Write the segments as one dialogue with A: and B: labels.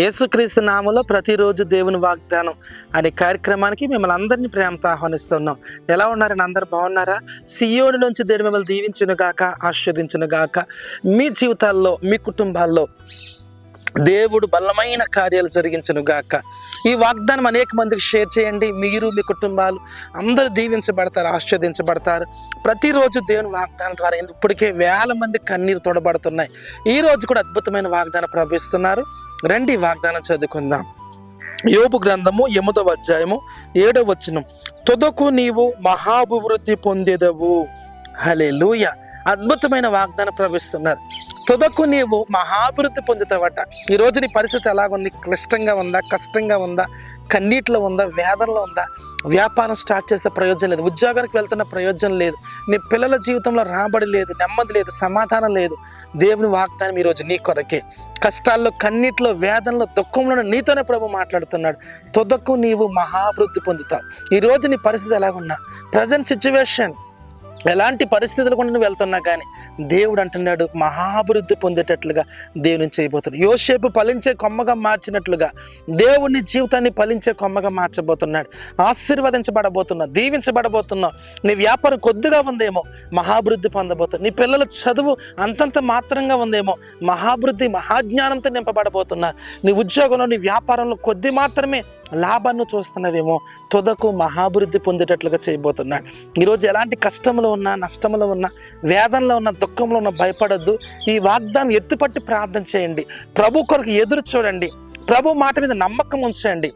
A: యేసుక్రీస్తు నామలో ప్రతిరోజు దేవుని వాగ్దానం అనే కార్యక్రమానికి మిమ్మల్ని అందరినీ ప్రేమతో ఆహ్వానిస్తున్నాం. ఎలా ఉన్నారని అందరు బాగున్నారా? సియోడి నుంచి దేవుడు మిమ్మల్ని దీవించును గాక ఆస్వాదించును గాక. మీ జీవితాల్లో మీ కుటుంబాల్లో దేవుడు బలమైన కార్యాలు జరిగించను గాక. ఈ వాగ్దానం అనేక మందికి షేర్ చేయండి. మీరు మీ కుటుంబాలు అందరూ దీవించబడతారు ఆస్వాదించబడతారు ప్రతిరోజు దేవుని వాగ్దానం ద్వారా ఇప్పటికే వేల మంది కన్నీరు తొడబడుతున్నాయి. ఈ రోజు కూడా అద్భుతమైన వాగ్దానం ప్రవహిస్తున్నారు. రండి వాగ్దానం చదువుకుందాం. యోపు గ్రంథము ఎనిమిదవ అధ్యాయము ఏడవ వచనం. తుదకు నీవు మహాభివృద్ధి పొందేదవు. హలే లూయ అద్భుతమైన వాగ్దానం ప్రవేశిస్తున్నారు తుదకు నీవు మహాభివృద్ధి పొందుతావట. ఈ నీ పరిస్థితి ఎలాగుంది? క్లిష్టంగా ఉందా? కష్టంగా ఉందా? కన్నీటిలో ఉందా? వేదనలో ఉందా? వ్యాపారం స్టార్ట్ చేస్తే ప్రయోజనం లేదు. ఉద్యోగానికి వెళ్తున్న ప్రయోజనం లేదు. నీ పిల్లల జీవితంలో రాబడి లేదు. నెమ్మది లేదు. సమాధానం లేదు. దేవుని వాగ్దానం ఈరోజు నీ కొరకే. కష్టాల్లో కన్నీటిలో వేదనలో దుఃఖంలో నీతోనే ప్రభు మాట్లాడుతున్నాడు. తుదకు నీవు మహాభివృద్ధి పొందుతావు. ఈ నీ పరిస్థితి ఎలాగున్నా? ప్రజెంట్ సిచ్యువేషన్ ఎలాంటి పరిస్థితులు కూడా నువ్వు వెళ్తున్నా కానీ దేవుడు అంటున్నాడు మహాభివృద్ధి పొందేటట్లుగా దేవుని చేయబోతున్నాడు. యోసేపు ఫలించే కొమ్మగా మార్చినట్లుగా దేవుని జీవితాన్ని ఫలించే కొమ్మగా మార్చబోతున్నాడు. ఆశీర్వదించబడబోతున్నావు దీవించబడబోతున్నావు. నీ వ్యాపారం కొద్దిగా ఉందేమో మహాభివృద్ధి పొందబోతున్నావు. నీ పిల్లల చదువు అంతంత మాత్రంగా ఉందేమో మహాభివృద్ధి మహాజ్ఞానంతో నింపబడబోతున్నా నీ ఉద్యోగంలో నీ వ్యాపారంలో కొద్ది మాత్రమే లాభాన్ని చూస్తున్నవేమో తుదకు మహాభివృద్ధి పొందేటట్లుగా చేయబోతున్నాడు. ఈరోజు ఎలాంటి కష్టంలో ఉన్న నష్టంలో ఉన్న వేదనలో ఉన్న దుఃఖంలో ఉన్న భయపడొద్దు. ఈ వాగ్దానం ఎత్తుపట్టి ప్రార్థన చేయండి. ప్రభు కొరకు ఎదురు చూడండి. ప్రభు మాట మీద నమ్మకం ఉంచండి.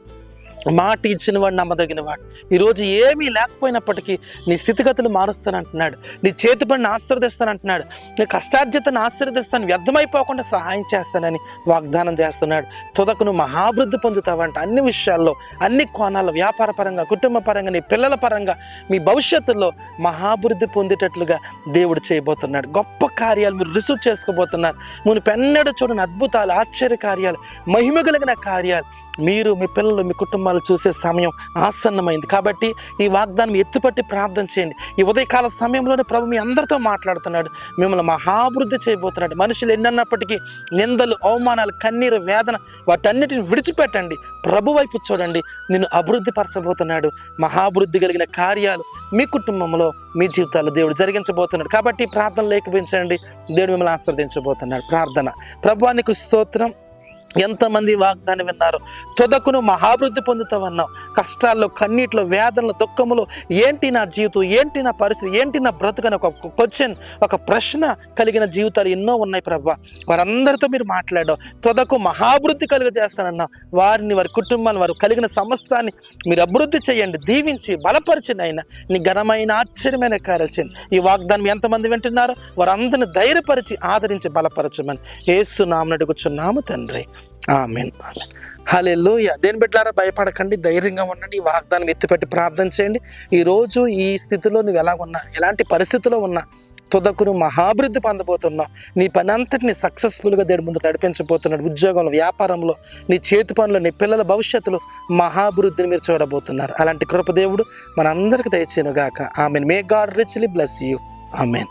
A: మాట ఇచ్చిన వాడు నమ్మదగిన వాడు ఈరోజు ఏమీ లేకపోయినప్పటికీ నీ స్థితిగతులు మారుస్తానంటున్నాడు. నీ చేతి పనిని ఆశీర్వదిస్తానంటున్నాడు. నీ కష్టార్జితను ఆశీర్దిస్తాను వ్యర్థమైపోకుండా సహాయం చేస్తానని వాగ్దానం చేస్తున్నాడు. తుదకు నువ్వు మహాభివృద్ధి పొందుతావంట అన్ని విషయాల్లో అన్ని కోణాల్లో వ్యాపార పరంగా కుటుంబ పరంగా నీ పిల్లల పరంగా మీ భవిష్యత్తులో మహాభివృద్ధి పొందేటట్లుగా దేవుడు చేయబోతున్నాడు. గొప్ప కార్యాలు మీరు రిసీవ్ చేసుకోబోతున్నారు. మీరు పెన్నడు చూడని అద్భుతాలు ఆశ్చర్య కార్యాలు మహిమ కలిగిన కార్యాలు మీరు మీ పిల్లలు మీ కుటుంబాలు చూసే సమయం ఆసన్నమైంది. కాబట్టి ఈ వాగ్దానం ఎత్తుపట్టి ప్రార్థన చేయండి. ఈ ఉదయకాల సమయంలోనే ప్రభు మీ అందరితో మాట్లాడుతున్నాడు. మిమ్మల్ని మహాభివృద్ధి చేయబోతున్నాడు. మనుషులు ఎన్నప్పటికీ నిందలు అవమానాలు కన్నీరు వేదన వాటన్నిటిని విడిచిపెట్టండి. ప్రభు వైపు చూడండి. నిన్ను అభివృద్ధి పరచబోతున్నాడు మహాభివృద్ధి కలిగిన కార్యాలు మీ కుటుంబంలో మీ జీవితాల్లో దేవుడు జరిగించబోతున్నాడు. కాబట్టి ప్రార్థన లేకపోయించండి. దేవుడు మిమ్మల్ని ఆస్వాదించబోతున్నాడు ప్రార్థన. ప్రభువానికి స్తోత్రం. ఎంతమంది వాగ్దానం విన్నారు? తుదకును మహాభివృద్ధి పొందుతావన్నావు. కష్టాల్లో కన్నీటిలో వేదనలు దుఃఖములు. ఏంటి నా జీవితం? ఏంటి నా పరిస్థితి? ఏంటి నా బ్రతుకని ఒక క్వశ్చన్ ఒక ప్రశ్న కలిగిన జీవితాలు ఎన్నో ఉన్నాయి ప్రభా. వారందరితో మీరు మాట్లాడావు తుదకు మహాభివృద్ధి కలుగజేస్తానన్నా వారిని వారి కుటుంబాన్ని వారు కలిగిన సమస్తాన్ని మీరు అభివృద్ధి చేయండి. దీవించి బలపరిచిన ఆయన నీ ఘనమైన ఆశ్చర్యమైన కార్యాలు చేయండి. ఈ వాగ్దానం ఎంతమంది వింటున్నారో? వారందరిని ధైర్యపరిచి ఆదరించి బలపరచమని. ఏసు నామని అడుగుచున్నాము తండ్రి. ఆమెన్. హలే దేని బిడ్డారా భయపడకండి ధైర్యంగా ఉండండి ఈ వాగ్దానం ఎత్తిపెట్టి ప్రార్థన చేయండి. ఈరోజు ఈ స్థితిలో నువ్వు ఎలా ఉన్నా ఎలాంటి పరిస్థితిలో ఉన్నా తుదకును మహాభివృద్ధి పొందబోతున్నావు. నీ పని అంతటిని సక్సెస్ఫుల్గా దేని ముందు నడిపించబోతున్నాడు. ఉద్యోగంలో వ్యాపారంలో నీ చేతి పనులు నీ పిల్లల భవిష్యత్తులో మహాభివృద్ధిని మీరు చూడబోతున్నారు. అలాంటి కృపదేవుడు మనందరికి దయచేయను గాక amen. May God richly bless you amen